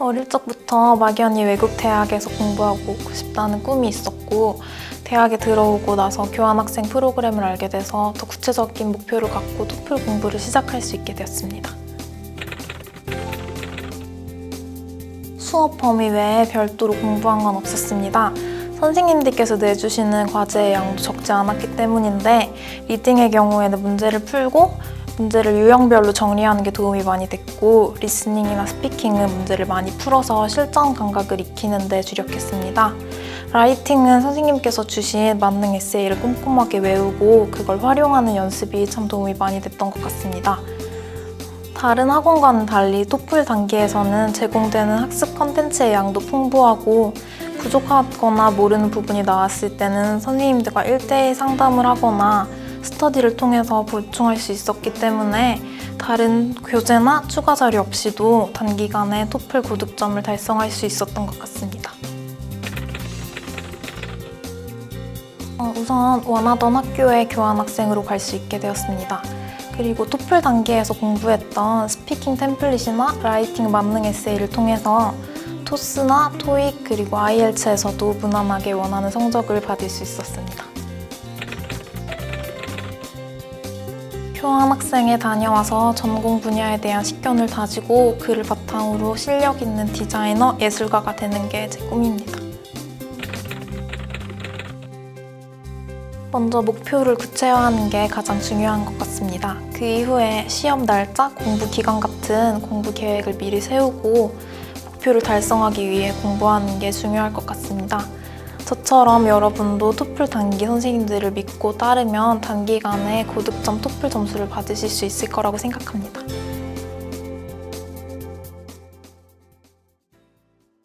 어릴 적부터 막연히 외국 대학에서 공부하고 싶다는 꿈이 있었고 대학에 들어오고 나서 교환학생 프로그램을 알게 돼서 더 구체적인 목표를 갖고 토플 공부를 시작할 수 있게 되었습니다. 수업 범위 외에 별도로 공부한 건 없었습니다. 선생님들께서 내주시는 과제의 양도 적지 않았기 때문인데 리딩의 경우에는 문제를 풀고 문제를 유형별로 정리하는 게 도움이 많이 됐고 리스닝이나 스피킹은 문제를 많이 풀어서 실전 감각을 익히는 데 주력했습니다. 라이팅은 선생님께서 주신 만능 에세이를 꼼꼼하게 외우고 그걸 활용하는 연습이 참 도움이 많이 됐던 것 같습니다. 다른 학원과는 달리 토플 단계에서는 제공되는 학습 컨텐츠의 양도 풍부하고 부족하거나 모르는 부분이 나왔을 때는 선생님들과 1대1 상담을 하거나 스터디를 통해서 보충할 수 있었기 때문에 다른 교재나 추가 자료 없이도 단기간에 토플 고득점을 달성할 수 있었던 것 같습니다. 어, 우선 원하던 학교에 교환학생으로 갈 수 있게 되었습니다. 그리고 토플 단계에서 공부했던 스피킹 템플릿이나 라이팅 만능 에세이를 통해서 토스나 토익 그리고 IELTS에서도 무난하게 원하는 성적을 받을 수 있었습니다. 교환 학생에 다녀와서 전공 분야에 대한 식견을 다지고 그를 바탕으로 실력 있는 디자이너, 예술가가 되는 게 제 꿈입니다. 먼저 목표를 구체화하는 게 가장 중요한 것 같습니다. 그 이후에 시험 날짜, 공부 기간 같은 공부 계획을 미리 세우고 목표를 달성하기 위해 공부하는 게 중요할 것 같습니다. 저처럼 여러분도 토플 단기 선생님들을 믿고 따르면 단기간에 고득점 토플 점수를 받으실 수 있을 거라고 생각합니다.